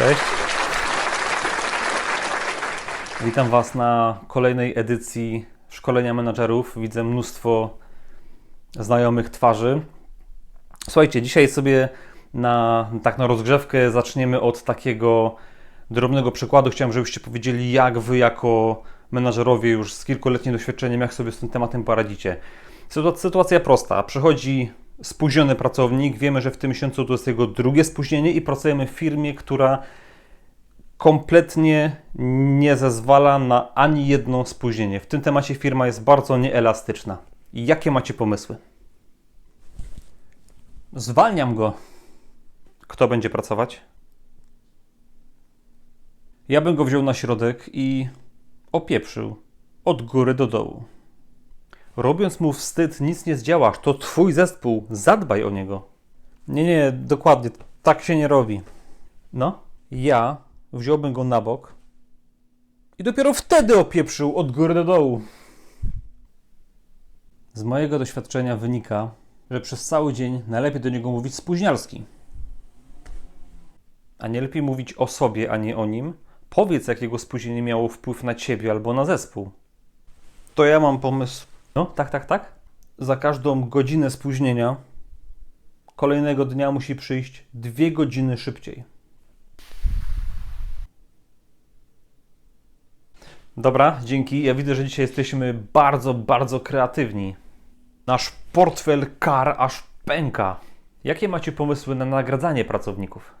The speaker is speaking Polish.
Cześć. Witam Was na kolejnej edycji szkolenia menadżerów. Widzę mnóstwo znajomych twarzy. Słuchajcie, dzisiaj sobie na, tak na rozgrzewkę zaczniemy od takiego drobnego przykładu. Chciałem, żebyście powiedzieli, jak Wy jako menadżerowie już z kilkuletnim doświadczeniem, jak sobie z tym tematem poradzicie. Sytua- Sytuacja prosta. Przychodzi spóźniony pracownik, wiemy, że w tym miesiącu to jest jego drugie spóźnienie i pracujemy w firmie, która kompletnie nie zezwala na ani jedno spóźnienie. W tym temacie firma jest bardzo nieelastyczna. Jakie macie pomysły? Zwalniam go. Kto będzie pracować? Ja bym go wziął na środek i opieprzył od góry do dołu. Robiąc mu wstyd, nic nie zdziałasz. To twój zespół. Zadbaj o niego. Nie, nie, dokładnie. Tak się nie robi. No, ja wziąłbym go na bok i dopiero wtedy opieprzył od góry do dołu. Z mojego doświadczenia wynika, że przez cały dzień najlepiej do niego mówić spóźnialski. A nie lepiej mówić o sobie, a nie o nim. Powiedz, jakiego spóźnienie miało wpływ na ciebie albo na zespół. To ja mam pomysł. No, tak, tak, tak. Za każdą godzinę spóźnienia kolejnego dnia musi przyjść dwie godziny szybciej. Dobra, dzięki. Ja widzę, że dzisiaj jesteśmy bardzo, bardzo kreatywni. Nasz portfel kar aż pęka. Jakie macie pomysły na nagradzanie pracowników?